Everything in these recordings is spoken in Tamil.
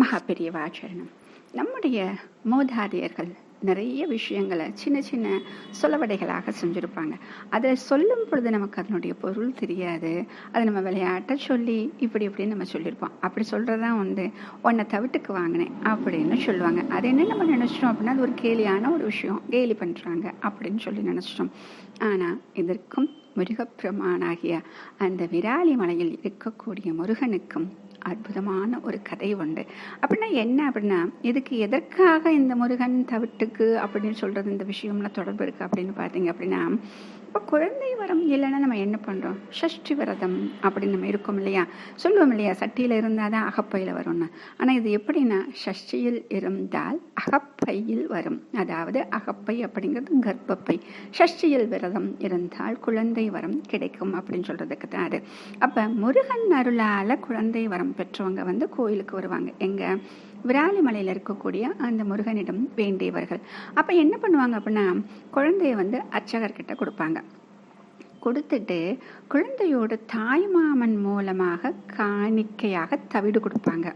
மகா பெரியவாச்சரணம் நம்முடைய மூதாதையர்கள் நிறைய விஷயங்களை சின்ன சின்ன சொலவடைகளாக செஞ்சுருப்பாங்க. அதை சொல்லும் பொழுது நமக்கு அதனுடைய பொருள் தெரியாது. அதை நம்ம விளையாட்ட சொல்லி இப்படி இப்படின்னு நம்ம சொல்லியிருப்போம். அப்படி சொல்கிறதான் வந்து உன்னை தவிட்டுக்கு வாங்கினேன் அப்படின்னு சொல்லுவாங்க. அது என்ன நம்ம நினச்சிட்டோம் அப்படின்னா அது ஒரு கேலியான ஒரு விஷயம். கேலி பண்ணுறாங்க அப்படின்னு சொல்லி நினச்சிட்டோம். ஆனால் இதற்கும் முருகப்பெருமானாகிய அந்த விராலி மலையில் இருக்கக்கூடிய முருகனுக்கும் அற்புதமான ஒரு கதை உண்டு. அப்படின்னா என்ன அப்படின்னா இதுக்கு எதற்காக இந்த முருகன் தவிட்டுக்கு அப்படின்னு சொல்கிறது இந்த விஷயம்லாம் தொடர்பு இருக்குது அப்படின்னு பார்த்தீங்க அப்படின்னா இப்போ குழந்தை வரம் இல்லைன்னா நம்ம என்ன பண்ணுறோம் ஷஷ்டி விரதம் அப்படின்னு நம்ம இருக்கோம் இல்லையா? சொல்லுவோம் இல்லையா? சட்டியில் இருந்தால் தான் அகப்பையில் வரும்னு. ஆனால் இது எப்படின்னா ஷஷ்டியில் இருந்தால் அகப்பையில் வரும். அதாவது அகப்பை அப்படிங்கிறது கர்ப்பப்பை. ஷஷ்டியில் விரதம் இருந்தால் குழந்தை வரம் கிடைக்கும் அப்படின்னு சொல்கிறதுக்கு தான் அது. அப்போ முருகன் அருளால் குழந்தை வரம் பெற்றவங்க வந்து கோயிலுக்கு வருவாங்க. எங்கே விராலிமலையில் இருக்கக்கூடிய அந்த முருகனிடம் வேண்டியவர்கள். அப்போ என்ன பண்ணுவாங்க அப்படின்னா குழந்தைய வந்து அர்ச்சகர்கிட்ட கொடுப்பாங்க. கொடுத்துட்டு குழந்தையோட தாய்மாமன் மூலமாக காணிக்கையாக தவிடு கொடுப்பாங்க.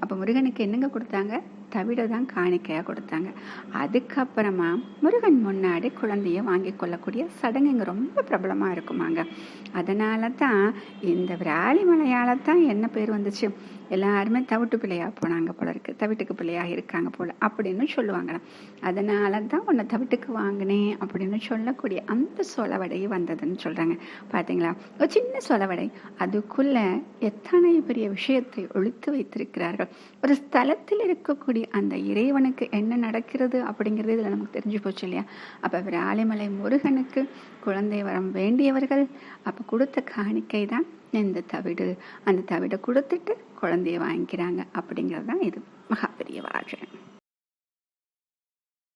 அப்போ முருகனுக்கு என்னங்க கொடுத்தாங்க? தவிட தான் காணிக்கையாக கொடுத்தாங்க. அதுக்கப்புறமா முருகன் முன்னாடி குழந்தைய வாங்கி கொள்ளக்கூடிய சடங்குங்க ரொம்ப பிரபலமாக இருக்குமாங்க. அதனால தான் இந்த விராலி மலையால தான் என்ன பேர் வந்துச்சு? எல்லாருமே தவிட்டு பிள்ளையா போனாங்க போல இருக்கு. தவிட்டுக்கு பிள்ளையாக இருக்காங்க போல அப்படின்னு சொல்லுவாங்க அதனால தான் உன்னை தவிட்டுக்கு வாங்கினேன் அப்படின்னு சொல்லக்கூடிய அந்த சொலவடை வந்ததுன்னு சொல்றாங்க. பார்த்தீங்களா ஒரு சின்ன சொலவடை. அதுக்குள்ள எத்தனை பெரிய விஷயத்தை ஒழித்து வைத்திருக்கிறார்கள்? ஒரு ஸ்தலத்தில் இருக்கக்கூடிய அந்த இறைவனுக்கு என்ன நடக்கிறது அப்படிங்கிறது இதில் நமக்கு தெரிஞ்சு போச்சு இல்லையா? அப்போ விராலிமலை முருகனுக்கு குழந்தை வரம் வேண்டியவர்கள் அப்போ கொடுத்த காணிக்கை தான் இந்த தவிடு. அந்த தவிடை கொடுத்துட்டு குழந்தைய வாங்கிக்கிறாங்க அப்படிங்கிறது தான் இது. மகா